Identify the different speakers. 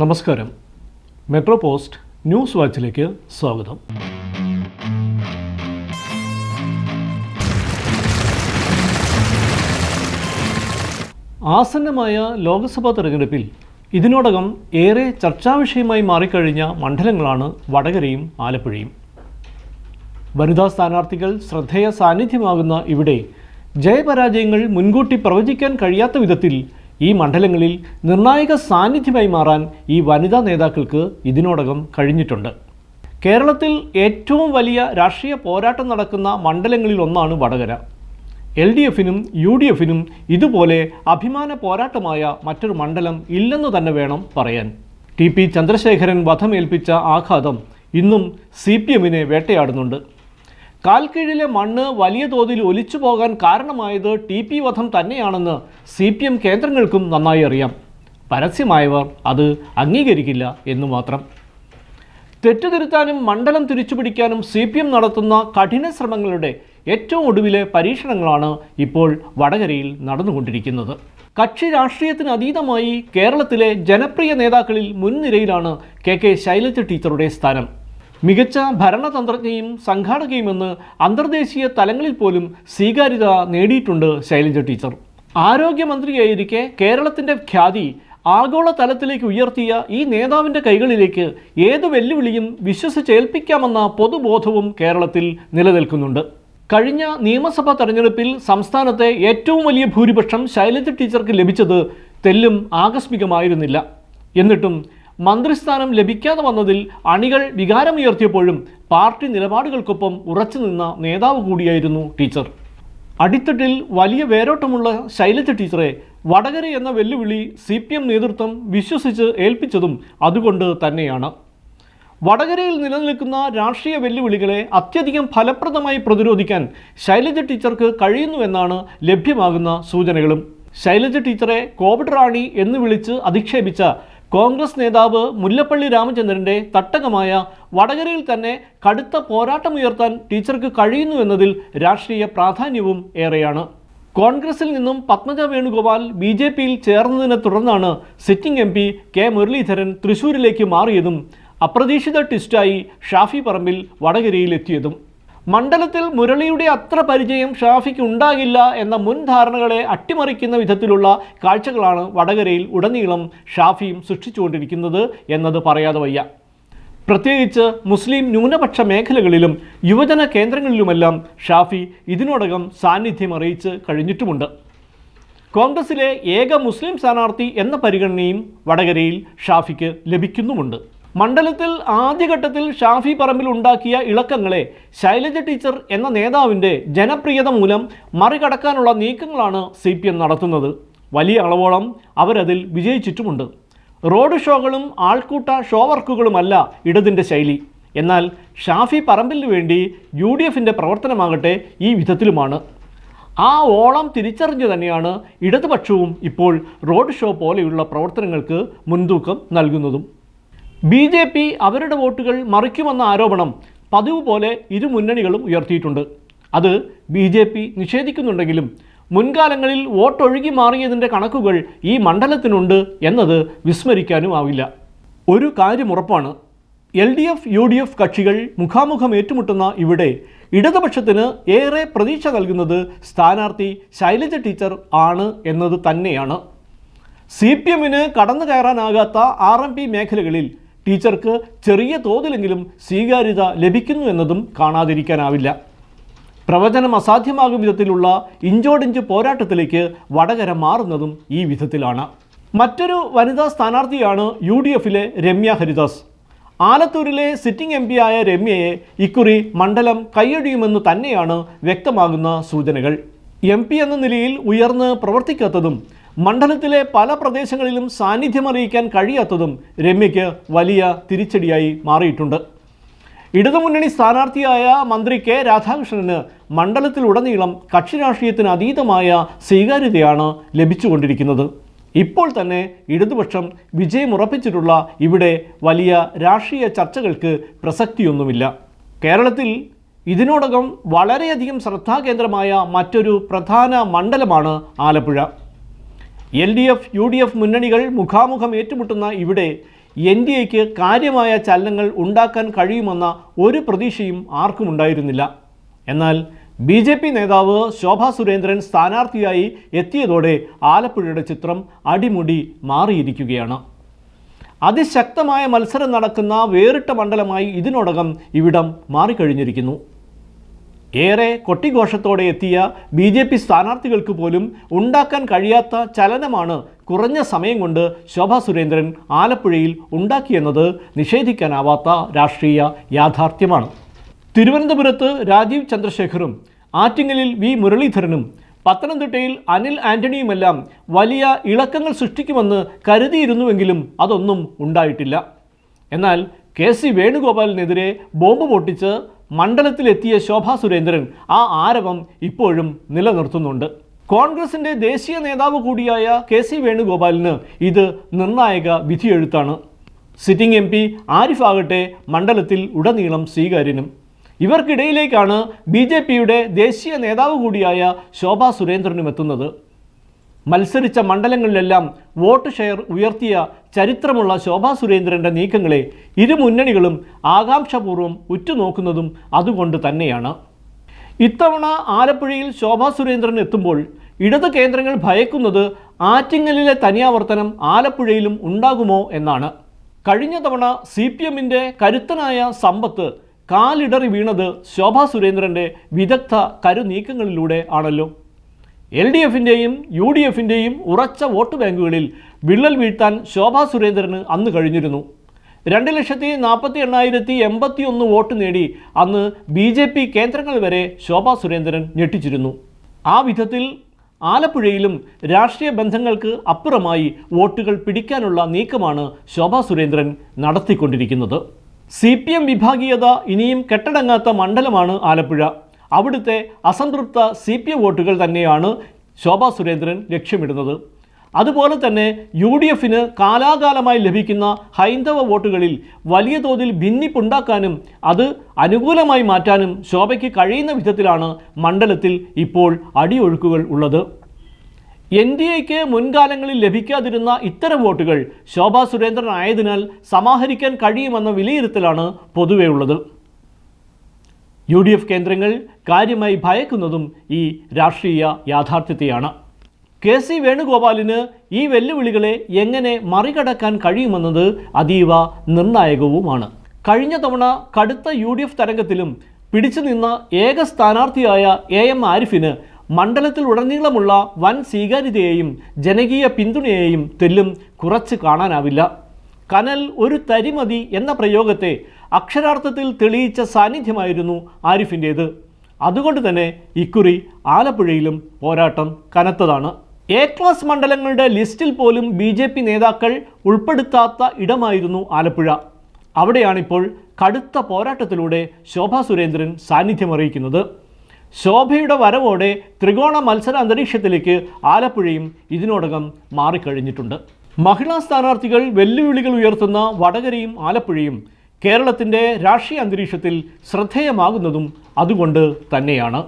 Speaker 1: നമസ്കാരം. Metro post news വാച്ചിലേക്ക് സ്വാഗതം. ആസന്നമായ ലോക്സഭാ തെരഞ്ഞെടുപ്പിൽ ഇതിനോടകം ഏറെ ചർച്ചാ വിഷയമായി മാറിക്കഴിഞ്ഞ മണ്ഡലങ്ങളാണ് വടകരയും ആലപ്പുഴയും. വനിതാ സ്ഥാനാർത്ഥികൾ ശ്രദ്ധേയ സാന്നിധ്യമാകുന്ന ഇവിടെ ജയപരാജയങ്ങൾ മുൻകൂട്ടി പ്രവചിക്കാൻ കഴിയാത്ത വിധത്തിൽ ഈ മണ്ഡലങ്ങളിൽ നിർണായക സാന്നിധ്യമായി മാറാൻ ഈ വനിതാ നേതാക്കൾക്ക് ഇതിനോടകം കഴിഞ്ഞിട്ടുണ്ട്. കേരളത്തിൽ ഏറ്റവും വലിയ രാഷ്ട്രീയ പോരാട്ടം നടക്കുന്ന മണ്ഡലങ്ങളിൽ ഒന്നാണ് വടകര. എൽ ഡി എഫിനും യു ഡി എഫിനും ഇതുപോലെ അഭിമാന പോരാട്ടമായ മറ്റൊരു മണ്ഡലം ഇല്ലെന്ന് തന്നെ വേണം പറയാൻ. ടി പി ചന്ദ്രശേഖരൻ വധമേൽപ്പിച്ച ആഘാതം ഇന്നും സി പി എമ്മിനെ വേട്ടയാടുന്നുണ്ട്. കാൽക്കീഴിലെ മണ്ണ് വലിയ തോതിൽ ഒലിച്ചു പോകാൻ കാരണമായത് ടി പി വധം തന്നെയാണെന്ന് സി പി എം കേന്ദ്രങ്ങൾക്കും നന്നായി അറിയാം. പരസ്യമായവർ അത് അംഗീകരിക്കില്ല എന്നു മാത്രം. തെറ്റുതിരുത്താനും മണ്ഡലം തിരിച്ചുപിടിക്കാനും സി പി എം നടത്തുന്ന കഠിന ശ്രമങ്ങളുടെ ഏറ്റവും ഒടുവിലെ പരീക്ഷണങ്ങളാണ് ഇപ്പോൾ വടകരയിൽ നടന്നുകൊണ്ടിരിക്കുന്നത്. കക്ഷി രാഷ്ട്രീയത്തിന് അതീതമായി കേരളത്തിലെ ജനപ്രിയ നേതാക്കളിൽ മുൻനിരയിലാണ് കെ കെ ശൈലജ ടീച്ചറുടെ സ്ഥാനം. മികച്ച ഭരണതന്ത്രജ്ഞയും സംഘാടകയുമെന്ന് അന്തർദേശീയ തലങ്ങളിൽ പോലും സ്വീകാര്യത നേടിയിട്ടുണ്ട് ശൈലജ ടീച്ചർ. ആരോഗ്യമന്ത്രിയായിരിക്കെ കേരളത്തിന്റെ ഖ്യാതി ആഗോള തലത്തിലേക്ക് ഉയർത്തിയ ഈ നേതാവിന്റെ കൈകളിലേക്ക് ഏത് വെല്ലുവിളിയും വിശ്വസിച്ചേൽപ്പിക്കാമെന്ന പൊതുബോധവും കേരളത്തിൽ നിലനിൽക്കുന്നുണ്ട്. കഴിഞ്ഞ നിയമസഭാ തെരഞ്ഞെടുപ്പിൽ സംസ്ഥാനത്തെ ഏറ്റവും വലിയ ഭൂരിപക്ഷം ശൈലജ ടീച്ചർക്ക് ലഭിച്ചത് തെല്ലും ആകസ്മികമായിരുന്നില്ല. എന്നിട്ടും മന്ത്രിസ്ഥാനം ലഭിക്കാതെ വന്നതിൽ അണികൾ വികാരമുയർത്തിയപ്പോഴും പാർട്ടി നിലപാടുകൾക്കൊപ്പം ഉറച്ചുനിന്ന നേതാവ് കൂടിയായിരുന്നു ടീച്ചർ. അടിത്തട്ടിൽ വലിയ വേരോട്ടമുള്ള ശൈലജ ടീച്ചറെ വടകര എന്ന വെല്ലുവിളി സി പി എം നേതൃത്വം വിശ്വസിച്ച് ഏൽപ്പിച്ചതും അതുകൊണ്ട് തന്നെയാണ്. വടകരയിൽ നിലനിൽക്കുന്ന രാഷ്ട്രീയ വെല്ലുവിളികളെ അത്യധികം ഫലപ്രദമായി പ്രതിരോധിക്കാൻ ശൈലജ ടീച്ചർക്ക് കഴിയുന്നുവെന്നാണ് ലഭ്യമാകുന്ന സൂചനകളും. ശൈലജ ടീച്ചറെ കോവിഡ് റാണി എന്ന് വിളിച്ച് അധിക്ഷേപിച്ച കോൺഗ്രസ് നേതാവ് മുല്ലപ്പള്ളി രാമചന്ദ്രന്റെ തട്ടകമായ വടകരയിൽ തന്നെ കടുത്ത പോരാട്ടമുയർത്താൻ ടീച്ചർക്ക് കഴിയുന്നു എന്നതിൽ രാഷ്ട്രീയ പ്രാധാന്യവും ഏറെയാണ്. കോൺഗ്രസിൽ നിന്നും പത്മജ വേണുഗോപാൽ ബി ജെ പിയിൽ ചേർന്നതിനെ തുടർന്നാണ് sitting M P K Muraleedharan തൃശൂരിലേക്ക് മാറിയതും അപ്രതീക്ഷിത ട്വിസ്റ്റായി ഷാഫി പറമ്പിൽ വടകരയിൽ എത്തിയതും. മണ്ഡലത്തിൽ മുരളിയുടെ അത്ര പരിചയം ഷാഫിക്ക് ഉണ്ടാകില്ല എന്ന മുൻധാരണകളെ അട്ടിമറിക്കുന്ന വിധത്തിലുള്ള കാഴ്ചകളാണ് വടകരയിൽ ഉടനീളം ഷാഫിയും സൃഷ്ടിച്ചുകൊണ്ടിരിക്കുന്നത് എന്നത് പറയാതെ വയ്യ. പ്രത്യേകിച്ച് മുസ്ലിം ന്യൂനപക്ഷ മേഖലകളിലും യുവജന കേന്ദ്രങ്ങളിലുമെല്ലാം ഷാഫി ഇതിനോടകം സാന്നിധ്യം അറിയിച്ച് കഴിഞ്ഞിട്ടുമുണ്ട്. കോൺഗ്രസിലെ ഏക മുസ്ലിം സ്ഥാനാർത്ഥി എന്ന പരിഗണനയും വടകരയിൽ ഷാഫിക്ക് ലഭിക്കുന്നുമുണ്ട്. മണ്ഡലത്തിൽ ആദ്യഘട്ടത്തിൽ ഷാഫി പറമ്പിൽ ഉണ്ടാക്കിയ ഇളക്കങ്ങളെ ശൈലജ ടീച്ചർ എന്ന നേതാവിന്റെ ജനപ്രിയത മൂലം മറികടക്കാനുള്ള നീക്കങ്ങളാണ് സി പി എം നടത്തുന്നത്. വലിയ അളവോളം അവരതിൽ വിജയിച്ചിട്ടുമുണ്ട്. റോഡ് ഷോകളും ആൾക്കൂട്ട ഷോ വർക്കുകളുമല്ല ഇടതിന്റെ ശൈലി. എന്നാൽ ഷാഫി പറമ്പിലിന് വേണ്ടി യു ഡി എഫിന്റെ പ്രവർത്തനമാകട്ടെ ഈ വിധത്തിലുമാണ്. ആ ഓളം തിരിച്ചറിഞ്ഞു തന്നെയാണ് ഇടതുപക്ഷവും ഇപ്പോൾ റോഡ് ഷോ പോലെയുള്ള പ്രവർത്തനങ്ങൾക്ക് മുൻതൂക്കം നൽകുന്നതും. ബി ജെ പി അവരുടെ വോട്ടുകൾ മറിക്കുമെന്ന ആരോപണം പതിവ് പോലെ ഇരു മുന്നണികളും ഉയർത്തിയിട്ടുണ്ട്. അത് ബി ജെ പി നിഷേധിക്കുന്നുണ്ടെങ്കിലും മുൻകാലങ്ങളിൽ വോട്ടൊഴുകി മാറിയതിന്റെ കണക്കുകൾ ഈ മണ്ഡലത്തിനുണ്ട് എന്നത് വിസ്മരിക്കാനും ആവില്ല. ഒരു കാര്യം ഉറപ്പാണ്. L D F U D F കക്ഷികൾ മുഖാമുഖം ഏറ്റുമുട്ടുന്ന ഇവിടെ ഇടതുപക്ഷത്തിന് ഏറെ പ്രതീക്ഷ നൽകുന്നത് സ്ഥാനാർത്ഥി ശൈലജ ടീച്ചർ ആണ് എന്നത് തന്നെയാണ്. സി പി എമ്മിന് കടന്നു കയറാനാകാത്ത ആർ എം പി മേഖലകളിൽ ടീച്ചർക്ക് ചെറിയ തോതിലെങ്കിലും സ്വീകാര്യത ലഭിക്കുന്നു എന്നതും കാണാതിരിക്കാനാവില്ല. പ്രവചനം അസാധ്യമാകും വിധത്തിലുള്ള ഇഞ്ചോടിഞ്ച് പോരാട്ടത്തിലേക്ക് വടകര മാറുന്നതും ഈ വിധത്തിലാണ്. മറ്റൊരു വനിതാ സ്ഥാനാർത്ഥിയാണ് യു ഡി എഫിലെ രമ്യ ഹരിദാസ്. ആലത്തൂരിലെ സിറ്റിംഗ് എം പിയായ രമ്യയെ ഇക്കുറി മണ്ഡലം കൈയടിയുമെന്ന് തന്നെയാണ് വ്യക്തമാകുന്ന സൂചനകൾ. എം പി എന്ന നിലയിൽ ഉയർന്ന് പ്രവർത്തിക്കാത്തതും മണ്ഡലത്തിലെ പല പ്രദേശങ്ങളിലും സാന്നിധ്യമറിയിക്കാൻ കഴിയാത്തതും രമ്യയ്ക്ക് വലിയ തിരിച്ചടിയായി മാറിയിട്ടുണ്ട്. ഇടതുമുന്നണി സ്ഥാനാർത്ഥിയായ മന്ത്രി കെ രാധാകൃഷ്ണന് മണ്ഡലത്തിലുടനീളം കക്ഷി രാഷ്ട്രീയത്തിന് അതീതമായ സ്വീകാര്യതയാണ് ലഭിച്ചുകൊണ്ടിരിക്കുന്നത്. ഇപ്പോൾ തന്നെ ഇടതുപക്ഷം വിജയമുറപ്പിച്ചിട്ടുള്ള ഇവിടെ വലിയ രാഷ്ട്രീയ ചർച്ചകൾക്ക് പ്രസക്തിയൊന്നുമില്ല. കേരളത്തിൽ ഇതിനോടകം വളരെയധികം ശ്രദ്ധാകേന്ദ്രമായ മറ്റൊരു പ്രധാന മണ്ഡലമാണ് Alappuzha. L D F U D F മുന്നണികൾ മുഖാമുഖം ഏറ്റുമുട്ടുന്ന ഇവിടെ എൻ ഡി എക്ക് കാര്യമായ ചലനങ്ങൾ ഉണ്ടാക്കാൻ കഴിയുമെന്ന ഒരു പ്രതീക്ഷയും ആർക്കും ഉണ്ടായിരുന്നില്ല. എന്നാൽ ബി ജെ പി നേതാവ് ശോഭാ സുരേന്ദ്രൻ സ്ഥാനാർത്ഥിയായി എത്തിയതോടെ ആലപ്പുഴയുടെ ചിത്രം അടിമുടി മാറിയിരിക്കുകയാണ്. അതിശക്തമായ മത്സരം നടക്കുന്ന വേറിട്ട മണ്ഡലമായി ഇതിനോടകം ഇവിടം മാറിക്കഴിഞ്ഞിരിക്കുന്നു. ഏറെ കൊട്ടിഘോഷത്തോടെ എത്തിയ ബി ജെ പി സ്ഥാനാർത്ഥികൾക്ക് പോലും ഉണ്ടാക്കാൻ കഴിയാത്ത ചലനമാണ് കുറഞ്ഞ സമയം കൊണ്ട് ശോഭാ സുരേന്ദ്രൻ ആലപ്പുഴയിൽ ഉണ്ടാക്കിയെന്നത് നിഷേധിക്കാനാവാത്ത രാഷ്ട്രീയ യാഥാർത്ഥ്യമാണ്. തിരുവനന്തപുരത്ത് രാജീവ് ചന്ദ്രശേഖറും ആറ്റിങ്ങലിൽ വി മുരളീധരനും പത്തനംതിട്ടയിൽ അനിൽ ആന്റണിയുമെല്ലാം വലിയ ഇളക്കങ്ങൾ സൃഷ്ടിക്കുമെന്ന് കരുതിയിരുന്നുവെങ്കിലും അതൊന്നും ഉണ്ടായിട്ടില്ല. എന്നാൽ കെ സി വേണുഗോപാലിനെതിരെ ബോംബ് പൊട്ടിച്ച് മണ്ഡലത്തിലെത്തിയ ശോഭാ സുരേന്ദ്രൻ ആ ആരവം ഇപ്പോഴും നിലനിർത്തുന്നുണ്ട്. കോൺഗ്രസിന്റെ ദേശീയ നേതാവ് കൂടിയായ കെ സി വേണുഗോപാലിന് ഇത് നിർണായക വിധിയെഴുത്താണ്. സിറ്റിംഗ് എം പി ആരിഫ് ആകട്ടെ മണ്ഡലത്തിൽ ഉടനീളം സ്വീകാര്യനും. ഇവർക്കിടയിലേക്കാണ് ബി ജെ പിയുടെ ദേശീയ നേതാവ് കൂടിയായ ശോഭാ സുരേന്ദ്രനും എത്തുന്നത്. മത്സരിച്ച മണ്ഡലങ്ങളിലെല്ലാം വോട്ട് ഷെയർ ഉയർത്തിയ ചരിത്രമുള്ള ശോഭാ സുരേന്ദ്രന്റെ നീക്കങ്ങളെ ഇരു മുന്നണികളും ആകാംക്ഷപൂർവം ഉറ്റുനോക്കുന്നതും അതുകൊണ്ട് തന്നെയാണ്. ഇത്തവണ ആലപ്പുഴയിൽ ശോഭാ സുരേന്ദ്രൻ എത്തുമ്പോൾ ഇടതു കേന്ദ്രങ്ങൾ ഭയക്കുന്നത് ആറ്റിങ്ങലിലെ തനിയാവർത്തനം ആലപ്പുഴയിലും ഉണ്ടാകുമോ എന്നാണ്. കഴിഞ്ഞ തവണ സി പി എമ്മിന്റെ കരുത്തനായ സമ്പത്ത് കാലിടറി വീണത് ശോഭാ സുരേന്ദ്രന്റെ വിദഗ്ധ കരുനീക്കങ്ങളിലൂടെ ആണല്ലോ. എൽ ഡി എഫിന്റെയും യു ഡി എഫിന്റെയും ഉറച്ച വോട്ട് ബാങ്കുകളിൽ വിള്ളൽ വീഴ്ത്താൻ ശോഭാ സുരേന്ദ്രന് അന്ന് കഴിഞ്ഞിരുന്നു. രണ്ട് ലക്ഷത്തി നാൽപ്പത്തി എണ്ണായിരത്തി എൺപത്തി ഒന്ന് വോട്ട് നേടി അന്ന് ബി ജെ പി കേന്ദ്രങ്ങൾ വരെ ശോഭാ സുരേന്ദ്രൻ ഞെട്ടിച്ചിരുന്നു. ആ വിധത്തിൽ ആലപ്പുഴയിലും രാഷ്ട്രീയ ബന്ധങ്ങൾക്ക് അപ്പുറമായി വോട്ടുകൾ പിടിക്കാനുള്ള നീക്കമാണ് ശോഭാ സുരേന്ദ്രൻ നടത്തിക്കൊണ്ടിരിക്കുന്നത്. സി പി എം വിഭാഗീയത ഇനിയും കെട്ടടങ്ങാത്ത മണ്ഡലമാണ് ആലപ്പുഴ. അവിടുത്തെ അസംതൃപ്ത സി പി എം വോട്ടുകൾ തന്നെയാണ് ശോഭാ സുരേന്ദ്രൻ ലക്ഷ്യമിടുന്നത്. അതുപോലെ തന്നെ യു ഡി എഫിന് കാലാകാലമായി ലഭിക്കുന്ന ഹൈന്ദവ വോട്ടുകളിൽ വലിയ തോതിൽ ഭിന്നിപ്പുണ്ടാക്കാനും അത് അനുകൂലമായി മാറ്റാനും ശോഭയ്ക്ക് കഴിയുന്ന വിധത്തിലാണ് മണ്ഡലത്തിൽ ഇപ്പോൾ അടിയൊഴുക്കുകൾ ഉള്ളത്. എൻ ഡി എക്ക് മുൻകാലങ്ങളിൽ ലഭിക്കാതിരുന്ന ഇത്തരം വോട്ടുകൾ ശോഭാ സുരേന്ദ്രൻ ആയതിനാൽ സമാഹരിക്കാൻ കഴിയുമെന്ന വിലയിരുത്തലാണ് പൊതുവേ ഉള്ളത്. യു ഡി എഫ് കേന്ദ്രങ്ങൾ കാര്യമായി ഭയക്കുന്നതും ഈ രാഷ്ട്രീയ യാഥാർത്ഥ്യത്തെയാണ്. കെ സി വേണുഗോപാലിന് ഈ വെല്ലുവിളികളെ എങ്ങനെ മറികടക്കാൻ കഴിയുമെന്നത് അതീവ നിർണായകവുമാണ്. കഴിഞ്ഞ തവണ കടുത്ത യു ഡി എഫ് തരംഗത്തിലും പിടിച്ചു നിന്ന ഏക സ്ഥാനാർത്ഥിയായ എ എം ആരിഫിന് മണ്ഡലത്തിൽ ഉടനീളമുള്ള വൻ സ്വീകാര്യതയെയും ജനകീയ പിന്തുണയെയും തെല്ലും കുറച്ച് കാണാനാവില്ല. കനൽ ഒരു തരിമതി എന്ന പ്രയോഗത്തെ അക്ഷരാർത്ഥത്തിൽ തെളിയിച്ച സാന്നിധ്യമായിരുന്നു ആരിഫിന്റേത്. അതുകൊണ്ട് തന്നെ ഇക്കുറി ആലപ്പുഴയിലും പോരാട്ടം കനത്തതാണ്. എ ക്ലാസ് മണ്ഡലങ്ങളുടെ ലിസ്റ്റിൽ പോലും ബി ജെ പി നേതാക്കൾ ഉൾപ്പെടുത്താത്ത ഇടമായിരുന്നു ആലപ്പുഴ. അവിടെയാണിപ്പോൾ കടുത്ത പോരാട്ടത്തിലൂടെ ശോഭാ സുരേന്ദ്രൻ സാന്നിധ്യമറിയിക്കുന്നത്. ശോഭയുടെ വരവോടെ ത്രികോണ മത്സര അന്തരീക്ഷത്തിലേക്ക് ആലപ്പുഴയും ഇതിനോടകം മാറിക്കഴിഞ്ഞിട്ടുണ്ട്. മഹിളാ സ്ഥാനാർത്ഥികൾ വെല്ലുവിളികൾ ഉയർത്തുന്ന വടകരയും ആലപ്പുഴയും കേരളത്തിന്റെ രാഷ്ട്രീയ അന്തരീക്ഷത്തിൽ ശ്രദ്ധേയമാകുന്നതും അതുകൊണ്ട് തന്നെയാണ്.